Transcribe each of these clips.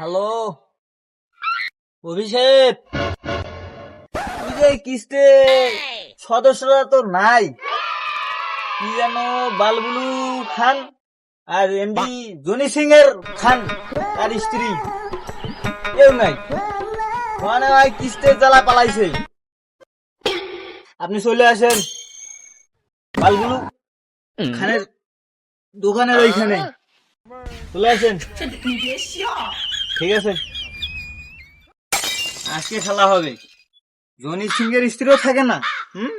Hello? অভিষেক? কিস্তে? সদস্যরা তো নাই। কি যেন বালবুলু খান আর এমডি জনি সিং এর খান তার স্ত্রী। কেউ নাই। মানে ভাই কিস্তে জ্বালা পালাইছে। আপনি চলে আসেন। বালবুলু খানের দোকানের ওইখানে। চলে আসেন। ঠিক আছে। আজকে খেলা হবে। জনি সিং এর স্ত্রীও থাকে না হুম?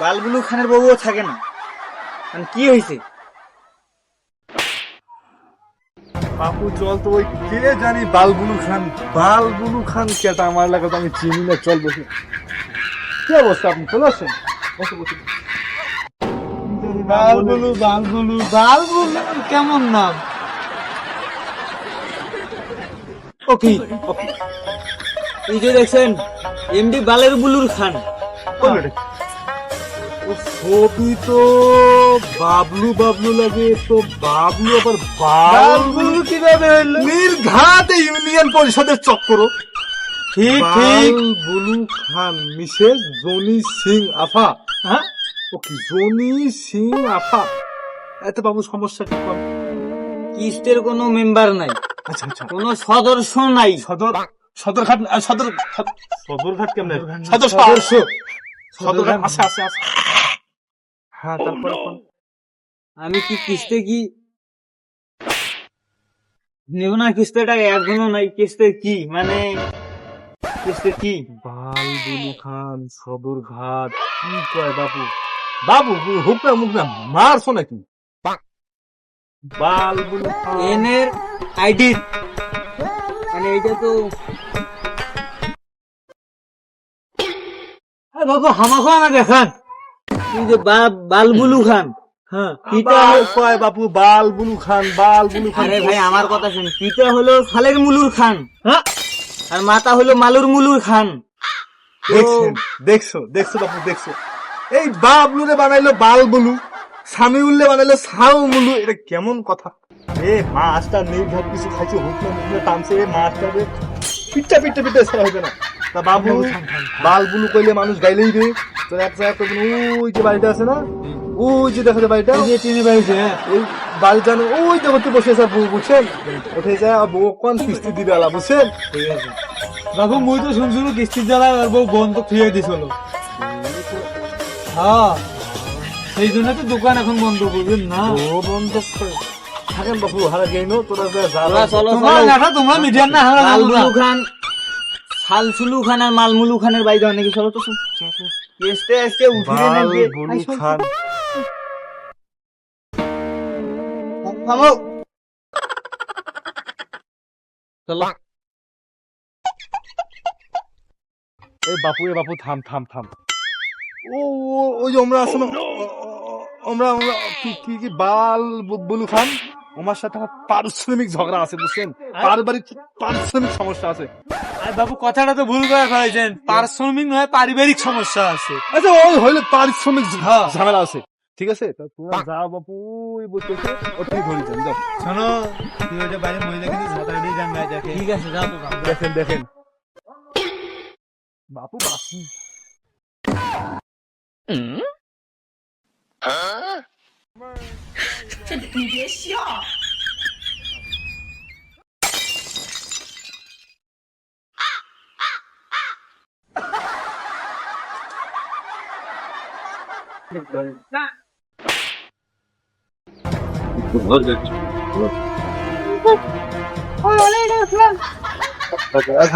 বালবুলু খানের বউও থাকে না। মানে কি হয়েছে? বাপু চল তো ওই কে জানি বালবুলু খান বালবুলু খান কেটা আমার লাগা তো আমি চিনি না চল বসে। কি অবস্থা আপনি চলে আসেন বসে বসে। বালবুলু বালবুলু বালবুলু কেমন নাম? ওকে এই যে দেখছেন এমডি বালের বুলুর খান? ও ছবি তো বাবলু বাবলু লাগে তো বাবলু আবার বালবুলু কীভাবে হইল? নির্ঘাত ইউনিয়ন পরিষদের চক্কর। ঠিক ঠিক। বালবুলু খান মিসেস জনি সিং আফা। হ্যাঁ? ওকে জনি সিং আফা? এত বাবু সমস্যা কি? কম কিস্তের কোনো মেম্বার নাই। কোনো সদস্য নাই। সদর সদরঘাট সদর সদরঘাট কেমন? সদর সদস্য। সদরঘাট আছে আছে আছে। হ্যাঁ তারপরে কোন? আমি কি কিস্তে কি? নেব না কিস্তেটা এখনও নাই। কিস্তে কি? মানে কিস্তে কি? বালবুলু খান সদরঘাট। কি কয় বাবু? বাবু হুক না মুখ না মারছো নাকি? বালবুলু খান। এনের আইডি। মানে এটা তো বাবু হামাখা না দেখান তুই যে বালবুলু খান। হ্যাঁ। বাল বালবুলু খান বালবুলু খান। আরে ভাই আমার কথা শুন। পিতা হলো খালের মুলুর খান। হ্যাঁ। আর মাতা হলো মালুর মুলুর খান। দেখছ দেখছ বাবু দেখছ। এই বাবলুরে বানাইলো বালবুলু সামিউল্লে বানাইলো সাউমুলু এটা কেমন কথা? এ মাছটা নির্ঘাত কিছু খাইছে হুক না টানছে এ মাছটা রে পিঠা পিঠা পিঠা ছাড়া হবে না। তা বাবু বালবুলু কইলে মানুষ গাইলেই রে। তো এক জায়গায় ওই যে বাড়িটা আছে না? ওই যে দেখা যায় বাড়িটা? যে চিনি বাড়িতে হ্যাঁ ওই বাড়ি জানো ওই যে হতে বসে আছে বউ বুঝছেন? উঠে যায় আর বউ কোন কিস্তি দিবে আলা বুঝছেন? বাবু মুই তো শুনছিল কিস্তির জ্বালা আর বউ বন্ধ খুঁয়ে দিছিল। হ্যাঁ সেই জন্য তো দোকান এখন বন্ধ করবেন না। ও বন্ধ করে। থাকেন বাবু হারা গেইনো তোরা যা চলো, তোমার। লেখা তোমার মিডিয়ার না। হারা লালমুলু খান সালসুলু খান আর মালমুলু খানের বাড়ি যাও চলো তো কেসতে আজকে উঠিয়ে নেবে খান থামো চলো। এই বাপু এ বাপু থাম থাম থাম। ও ও- ওই যে আমরা না? ও- আমরা আমরা কি কি বাল বুলু খান আমার সাথে আমার পারিশ্রমিক ঝগড়া আছে বুঝছেন? পারিবারিক পারিশ্রমিক সমস্যা আছে। আরে বাবু কথাটা তো ভুল করে ফেলেছেন। পারিশ্রমিক নয় পারিবারিক সমস্যা আছে। আচ্ছা ওই হইলে পারিশ্রমিক ঝ- ঝামেলা আছে। ঠিক আছে? তা তোমরা যাও বাপু ওই ও তুই ধরে যান যাও। শোনো তুই ওটা বাইরে মহিলা কিন্তু ঝাঁটাড়ি জানগায় দেখে। ঠিক আছে যাও। তো দেখেন দেখেন। বাপু 这你别笑。那。我这，我我累了，是吧？大哥，他，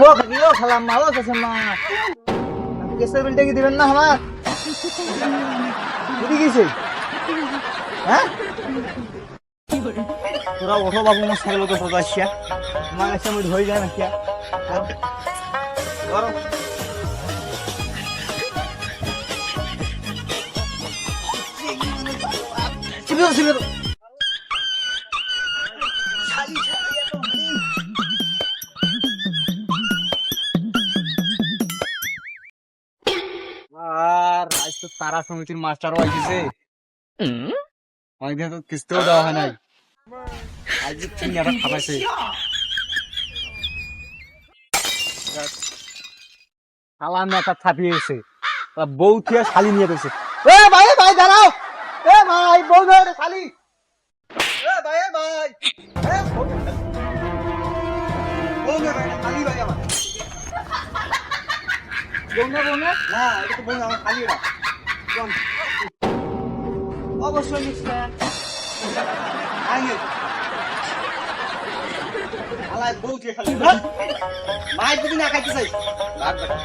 我给你看了，妈了，这是嘛？你给手表带给你们拿嘛？你给谁？হ্যাঁ? তোরা ওঠো বাবু, আমার সাইকেল তো তোরা আসিয়া। আমার কাছে আমি ধরে যায় না চিবিও আর? আজ তো তারা সমিতির মাস্টারও আইছে অনেকদিন তো কিস্তিও দেওয়া হয় নাই। আজ তিন টাকা খাবাইছে। শালা মেটা ছাপিয়েছে বউ থিয়া শালি নিয়ে গেছে। এ ভাই ভাই, দাঁড়াও। এ ভাই, বউ ধরে শালি। এ ভাই ভাই। এ বউ ধরে। শালি। ভাই আমার। বউ না বউ না? না, এটা তো বউ আমার শালি এটা? অবশ্যই আইনে আলাই বউ দিয়ে খালি। মায়ের যদি না খাইতে চাই। লাগবে না।